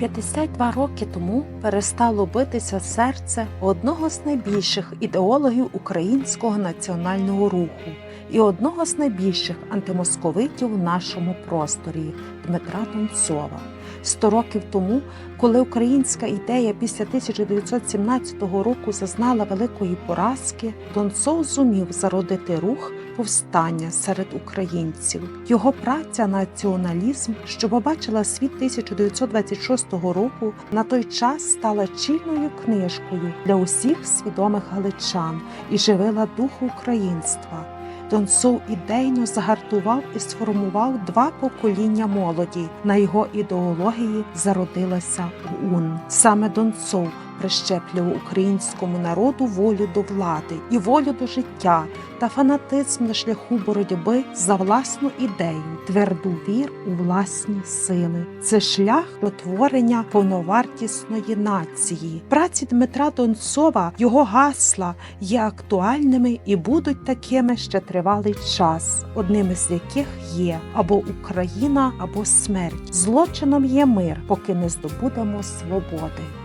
52 роки тому перестало битися серце одного з найбільших ідеологів українського національного руху і одного з найбільших антимосковитів в нашому просторі Дмитра Донцова. Сто років тому, коли українська ідея після 1917 року зазнала великої поразки, Донцов зумів зародити рух повстання серед українців. Його праця націоналізм, що побачила світ 1926 року, на той час стала чільною книжкою для усіх свідомих галичан і живила дух українства. Донцов ідейно загартував і сформував два покоління молоді. На його ідеології зародилася УН. Саме Донцов прищеплював українському народу волю до влади і волю до життя та фанатизм на шляху боротьби за власну ідею, тверду вір у власні сили. Це шлях до творення повновартісної нації. Праці Дмитра Донцова його гасла є актуальними і будуть такими ще тривалий час, одним із яких є або Україна, або смерть. Злочином є мир, поки не здобудемо свободи.